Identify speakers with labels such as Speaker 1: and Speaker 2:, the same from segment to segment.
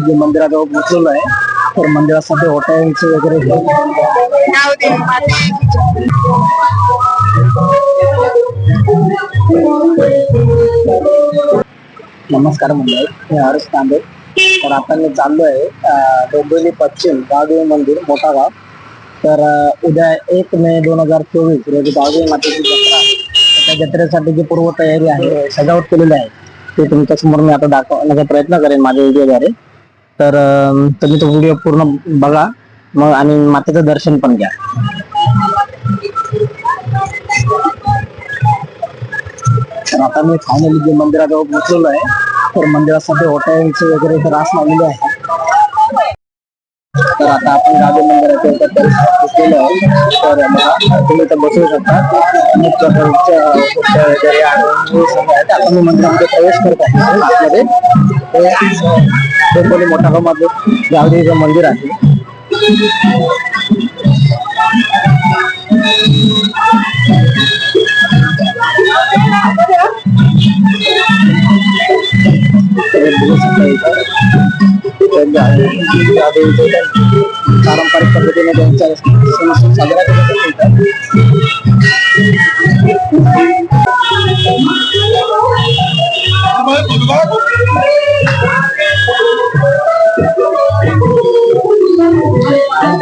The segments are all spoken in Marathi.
Speaker 1: जे मंदिराजवळ पोहोचलेलो आहे तर मंदिरासाठी हॉटेल्स वगैरे नमस्कार मंडळ मी हर्ष तांबे. तर आता मी चाललो आहे डोंबिवली पश्चिम गावदेवी मंदिर मोठा गाव. तर उद्या एक मे दोन हजार चोवीस रोजी गावदेवी मातेची जत्रा आहे. त्या जत्रेसाठी जी पूर्व तयारी आहे सजावट केलेली आहे ते तुमच्यासमोर मी आता दाखवण्याचा म्हणजे प्रयत्न करेन माझ्या व्हिडिओद्वारे तर तुम्ही तो व्हिडिओ पूर्ण बघा. मग आणि मातेचं दर्शन पण घ्या. तर आता मी फायनली जे मंदिराजवळ पोहोचलेलो आहे तर मंदिरासाठी हॉटेल्स वगैरे तर रास लावलेले आहे. तर आता आपण गावी मंदिराच्या आहे. तर तुम्ही तर बसू शकता. वगैरे आता मी मंदिरामध्ये प्रवेश करत आहे. आतमध्ये हे मोठा गावामध्ये गावदेवीचं मंदिर आहे. पारंपरिक पद्धतीने त्यांचा सण साजरा करत असतात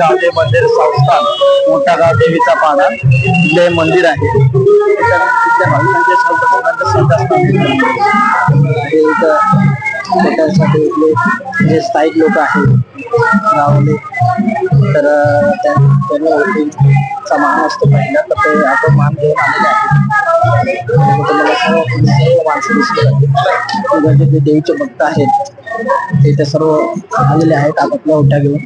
Speaker 1: इथं. मंदिर संस्थान मोठा गाव देवीचा पाडा. इथले मंदिर आहे. भाविकांचे श्रद्धा श्रद्धास्थान इथले जे स्थायिक लोक आहेत गावले तर अं, त्यांनी मान असतो. पहिला तर ते आपण मान घेऊन आलेले आहेत. तुम्हाला सर्व माणसं दिसली जे देवीचे भक्त आहेत ते सर्व आलेले आहेत आपापल्या ओट्या घेऊन.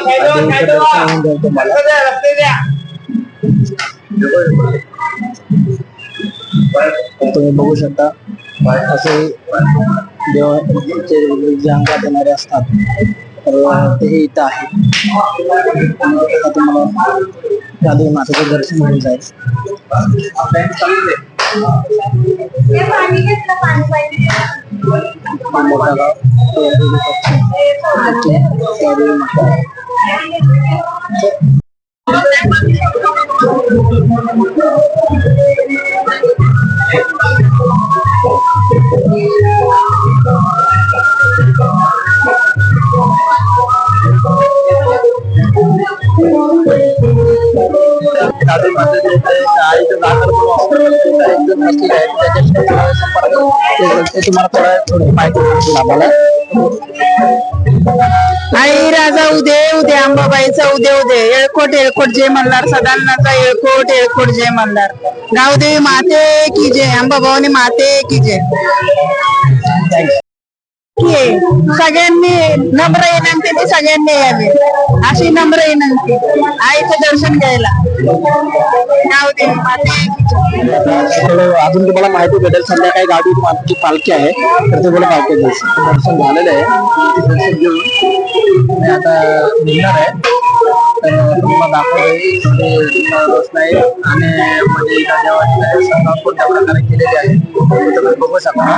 Speaker 1: देवीचं दर्शन होऊन जाईल तुम्हाला तुम्ही बघू शकता असे देवाचे जे अंगात येणारे असतात तर ते इथं आहे आता तुम्हाला गादी मातेचं दर्शन होऊन जाईल हा मोठा गाव आईचं. एकदम आहे. त्याच्याशी संपर्क ते तुम्हाला थोडा थोडी माहिती सांगतील आम्हाला.
Speaker 2: आई राजा उदे उदे अंबाबाईचा उदे उदे. येळकोट येळकोट जय मल्हार. सदाननाचा येळकोट येळकोट जय मल्हार. गावदेवी माते की जय. अंबाभवानी माते की जय. आहे. सगळ्यांनी नम्र विनंती सगळ्यांनी यावे. अशी नम्र विनंती. आईचं दर्शन घ्यायला. नाव
Speaker 1: दे. अजून तुम्हाला माहिती भेटेल संध्याकाळी गावी मागची पालखी आहे. तर तुम्हाला पालखी दर्शन. दर्शन झालेलं आहे. दर्शन घेऊन मी आता निघणार आहे. तर तुम्हाला दाखवतोय नाही आणि म्हणजे देवाची कोणत्या प्रकारे केलेली आहे. तुम्ही बघू शकता.